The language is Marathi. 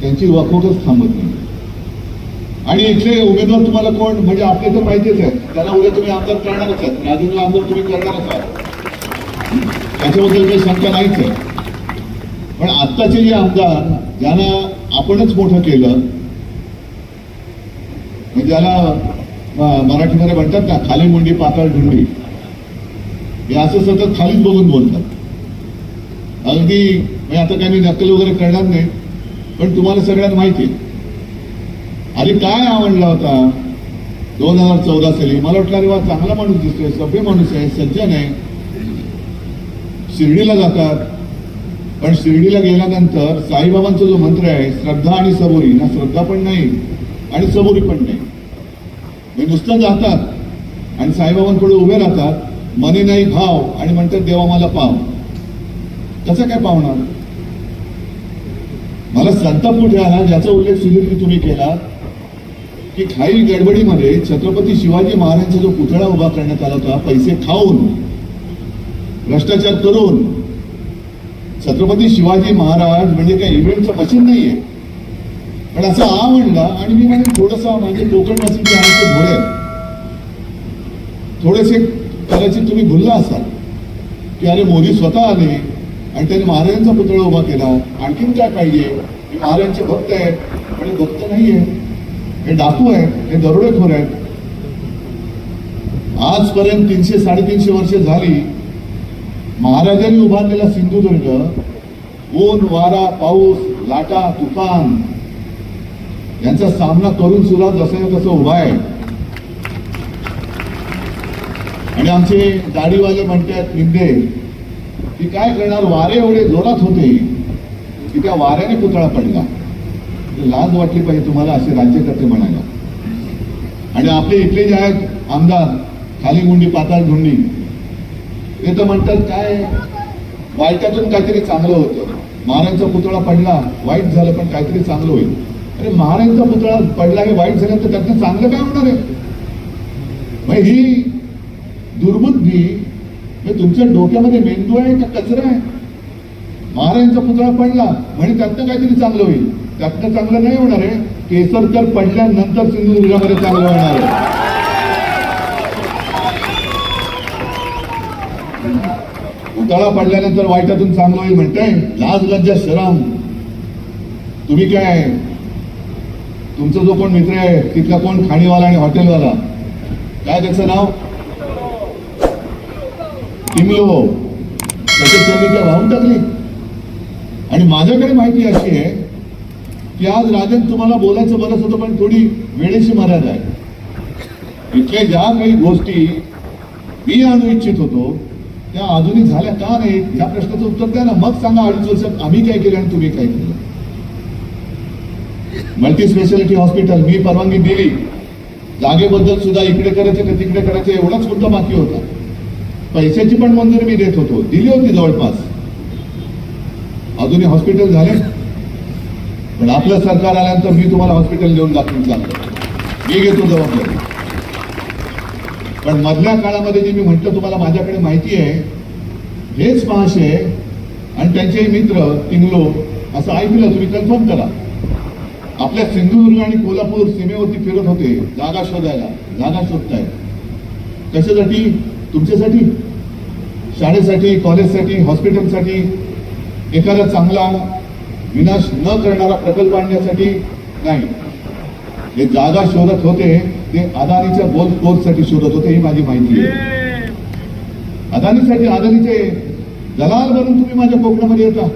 त्यांची वाकवतच थांबत नाही. आणि इथले उमेदवार तुम्हाला कोण? म्हणजे आपले तर माहितीच आहेत. त्याला उद्या तुम्ही आमदार करणारच आहेत. राजूला आमदार तुम्ही करणारच आहात. त्याच्याबद्दल काही शंका नाहीच आहे. पण आत्ताचे जे आमदार ज्यांना आपणच मोठं केलं म्हणजे ज्याला मराठीमध्ये म्हणतात ना खाली मुंडी पाताळ ढुंडी. हे असं सतत खालीच बघून बोलतात. अगदी म्हणजे आता काही मी नक्कल वगैरे करणार नाही. पण तुम्हाला सगळ्यांना माहिती आहे. अरे काय आवडला होता? दोन हजार चौदा साली. मला वाटलं अरे वा चांगला माणूस दिसतोय सभ्य माणूस आहे सज्जन आहे. शिर्डीला जातात. पण शिर्डीला गेल्यानंतर साईबाबांचा जो मंत्र आहे श्रद्धा आणि सबुरी. ना श्रद्धा पण नाही आणि सबुरी पण नाही. हे नुसतं जातात. आणि साईबाबांकडे उभे राहतात. मने नाही भाव. आणि म्हणतात देवा मला पाव. कसं काय पावणार? मला संताप कुठे आला ज्याचा उल्लेख सुधीर तुम्ही केला की खाईल गडबडीमध्ये छत्रपती शिवाजी महाराजांचा जो पुतळा उभा करण्यात आला होता पैसे खाऊन भ्रष्टाचार करून छत्रपती शिवाजी महाराज म्हणजे काही इव्हेंटचं मशीन नाहीये पण असं आ म्हणला आणि मी म्हणजे थोडंसं म्हणजे कोकण वासिंचे आमचे घोडे आहेत. थोडेसे कदाचित तुम्ही भुलला असाल की अरे मोदी स्वतः आले आणि त्यांनी महाराजांचा पुतळा उभा केला. आणखीन काय पाहिजे? हे महाराजांचे भक्त आहेत पण हे भक्त नाहीये. हे डाकू आहेत हे दरोडेखोर आहेत. आजपर्यंत तीनशे साडेतीनशे वर्ष झाली. महाराजांनी उभारलेला सिंधुदुर्ग ऊन वारा पाऊस लाटा तुफान यांचा सामना करून सुद्धा जसं तसं उभा आहे. आणि आमचे दाढीवाले म्हणतात निंदे. की काय करणार? वारे एवढे जोरात होते की त्या वाऱ्याने पुतळा पडला. म्हणजे लाज वाटली पाहिजे तुम्हाला असे राज्यकर्ते म्हणायला. आणि आपले इथले जे आहेत आमदार खाली गुंडी पाताळ गुंडी ते तर म्हणतात काय? वाईटातून काहीतरी चांगलं होतं. महाराजांचा पुतळा पडला वाईट झालं पण काहीतरी चांगलं होईल. अरे महाराजांचा पुतळा पडला हे वाईट झालं तर त्यातनं चांगलं काय होणार आहे? मग ही दुर्बुद्धी हे तुमच्या डोक्यामध्ये मेंदू आहे का कचरा आहे? महाराजांचा पुतळा पडला. म्हणजे त्यातनं काहीतरी चांगलं होईल. त्यातनं चांगलं नाही होणार आहे. केसर तर पडल्यानंतर सिंधुदुर्गामध्ये चांगलं होणार आहे. पुतळा पडल्यानंतर वाईटातून चांगलं होईल म्हणताय. लाज लज्जा शरम. तुम्ही काय? तुमचा जो कोण मित्र आहे तिथला कोण खाणीवाला आणि हॉटेलवाला? काय त्याचं नाव? टिमलो हो, त्याच्या त्यांनी त्या वाहून टाकली. आणि माझ्याकडे माहिती अशी आहे की आज राजन तुम्हाला बोलायचं बरंच होतं पण थोडी वेळेची मर्यादा आहे. इथल्या ज्या काही गोष्टी मी आणू इच्छित होतो त्या अजूनही झाल्या का नाही या प्रश्नाचं उत्तर द्या ना. मग सांगा अडीच वर्षात आम्ही काय केलं आणि तुम्ही काय केलं. मल्टी स्पेशालिटी हॉस्पिटल मी परवानगी दिली. जागेबद्दल सुद्धा इकडे करायचे का तिकडे करायचे एवढाच मुद्दा बाकी होता. पैशाची पण मंजुरी मी देत होतो. दिली होती जवळपास. अजूनही हॉस्पिटल झाले? पण आपलं सरकार आल्यानंतर मी तुम्हाला हॉस्पिटल देऊन दाखवून चालतो मी घेतो जबाबदारी. पण मधल्या काळामध्ये जे मी म्हटलं तुम्हाला माझ्याकडे माहिती आहे हेच महाशय आणि त्यांचे मित्र तिंगलो असं ऐकलं तुम्ही कन्फर्म करा. आपल्या सिंधुदुर्ग आणि कोल्हापूर सीमेवरती फिरत होते जागा शोधायला जागा शोधताय कशासाठी? तुमच्यासाठी? शाळेसाठी कॉलेजसाठी हॉस्पिटलसाठी एखादा चांगला विनाश न करणारा प्रकल्प आणण्यासाठी नाही. हे जागा शोधत होते ते अदानीच्या गोल्फ कोर्ससाठी शोधत होते ही माझी माहिती आहे. अदानीसाठी अदानीचे दलाल बनून तुम्ही माझ्या कोकणामध्ये येता.